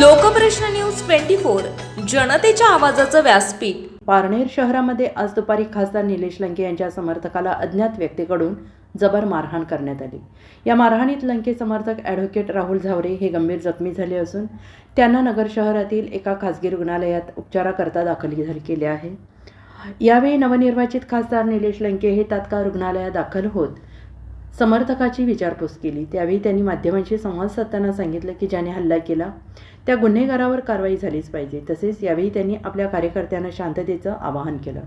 Lokprashna news twenty four जनतेच्या आवाजाचं व्यासपीठ. पारनेर शहरामध्ये आज दुपारी खासदार निलेश लंके यांच्या समर्थकाला अज्ञात व्यक्तीकडून जबर मारहाण करण्यात आली. या मारहाणीत लंके समर्थक ॲडव्होकेट राहुल झावरे हे गंभीर जखमी झाले असून त्यांना नगर शहरातील एका खासगी रुग्णालयात उपचाराकरता दाखल केले आहे. यावेळी नवनिर्वाचित खासदार निलेश लंके हे तात्काळ रुग्णालयात दाखल होत समर्थकाची विचारपूस केली. त्यावेळी त्यांनी माध्यमांशी संवाद साधताना सांगितलं की ज्याने हल्ला केला त्या गुन्हेगारावर कारवाई झालीच पाहिजे. तसेच यावेळी त्यांनी आपल्या कार्यकर्त्यांना शांततेचं आवाहन केलं.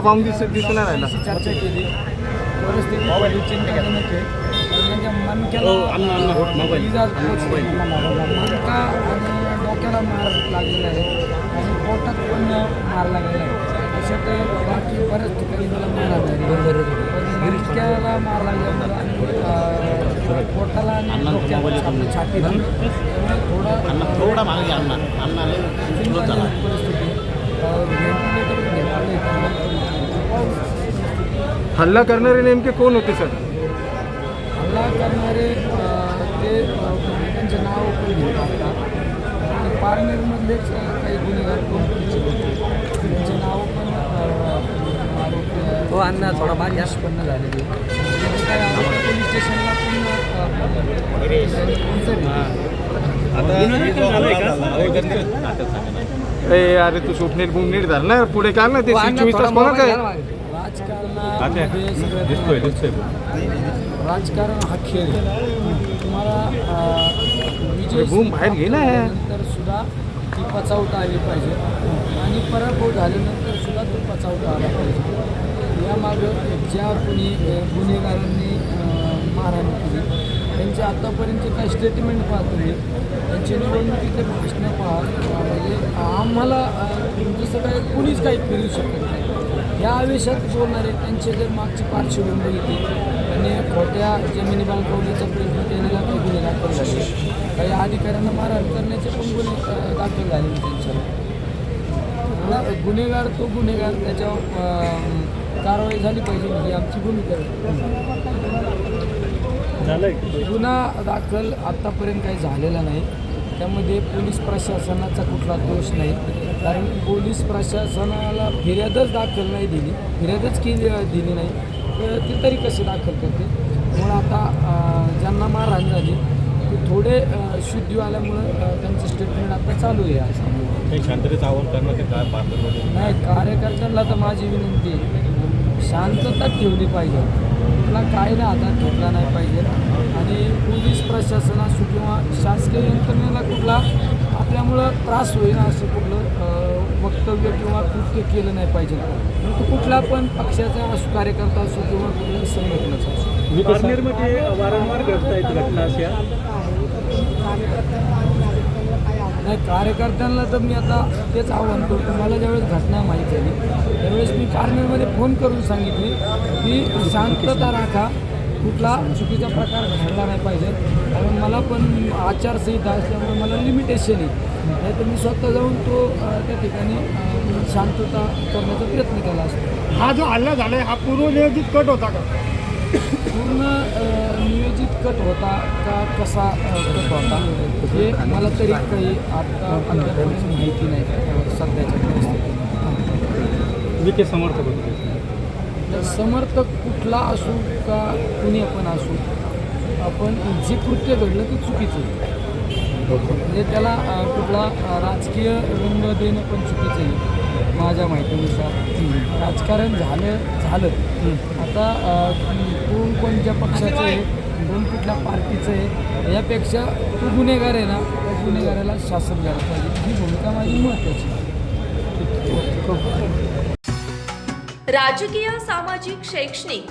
पाहून दिस चर्चा डोक्याला मार लागलेला आहे आणि पोटात पण मार लागलेला आहे बाकी बऱ्याच ठिकाणी मला मार लागला मणक्याला मार लागल्यामुळे आणि अं, पोटाला आणि डोक्याला छातीला थोडं थोडा मागे अण्णा. हल्ला करणारे नेमके कोण होते सर? हल्ला करणारे ते त्यांचे नाव पण पारनेरमधलेच काही गुन्हेगार कंपनीचे होते? त्यांचे नाव पण आरोपी हो अण्णा थोडा भाग झालेले. म्हणजे काय आरोपी पोलीस स्टेशनला पण. ए अरे तू स्वप्नील बुमनीट धर ना पुढे काय ना ते हो, चोवीस तास कोणा काय. राजकारणामध्ये सगळ्यात राजकारण हा खेळ. तुम्हाला बूम बाहेर घे ना. नंतर सुद्धा ती पचावता आली पाहिजे. आणि पराभव झाल्यानंतर सुद्धा तो पचावता आला पाहिजे. यामागं ज्या कोणी गुन्हेगारांनी मारहाण केली त्यांचे स्टेटमेंट पाहत नाही. त्यांची निवडणुकीचे भाषणं पहा म्हणजे आम्हाला जसं काय कुणीच काही फिरू शकत नाही. या आवेशात बोलणारे त्यांचे जर मागची पार्श्वभूमी बघितली त्यांनी खोट्या जमिनी बांधवण्याचा प्रयत्न त्यांना काही गुन्हे दाखल झाले. काही अधिकाऱ्यांना मारहाण करण्याचे पण गुन्हे दाखल झाले त्यांच्यावर. गुन्हेगार तो गुन्हेगार त्याच्यावर कारवाई झाली पाहिजे ही आमची भूमिका आहे. गुन्हा दाखल आत्तापर्यंत काही झालेला नाही. त्यामध्ये पोलीस प्रशासनाचा कुठला दोष नाही. कारण पोलीस प्रशासनाला फिर्यादच दाखल नाही दिली. फिर्यादच केली दिली नाही. तर ते तरी कसे दाखल करते? म्हणून आता ज्यांना मारहाण झाली ते थोडे शुद्धी आल्यामुळं त्यांचं स्टेटमेंट आता चालू आहे असं शांततेचं आव्हान करण्याचे काय नाही कार्यकर्त्यांना तर माझी विनंती आहे. शांतता ठेवली पाहिजे. कुठला कायदा हातात घेतला नाही पाहिजे. आणि पोलीस प्रशासन असो किंवा शासकीय यंत्रणेला कुठला आपल्यामुळं त्रास होईल असं कुठलं वक्तव्य किंवा कृत्य केलं नाही पाहिजे. परंतु कुठला पण पक्षाचा असो कार्यकर्ता असो किंवा कुठल्या संघटनेचा असो. वारंवार घडतायत घटना अशा. नाही कार्यकर्त्यांना तर मी आता तेच आव्हान करतो. मला ज्यावेळेस घटना माहीत झाली त्यावेळेस मी कार्नेरमध्ये फोन करून सांगितली की शांतता राखा कुठला चुकीचा प्रकार घडला नाही पाहिजे. कारण मला पण आचारसंहिता असल्यामुळे मला लिमिटेशन आहे. नाही तर मी स्वतः जाऊन तो त्या ठिकाणी शांतता करण्याचा प्रयत्न केला असतो. हा जो हल्ला आहे हा पूर्वनियोजित कट होता का? पूर्ण नियोजित कट होता का कसा कट होता हे मला तरी काही आता माहिती नाही सध्याच्या परिस्थितीत विखे समर्थक होते. समर्थक कुठला असू का कुणी पण असू आपण जे कृत्य घडलं ते चुकीचं म्हणजे त्याला कुठला राजकीय रंग देणं पण चुकीचं आहे माझ्या माहितीनुसार. राजकारण झालं झालं. आता कोण कोणत्या पक्षाचं आहे कोण कुठल्या पार्टीचं आहे यापेक्षा तो गुन्हेगार आहे ना त्या गुन्हेगाराला शासन द्यायला पाहिजे. ही भूमिका माझी महत्त्वाची राजकीय सामाजिक शैक्षणिक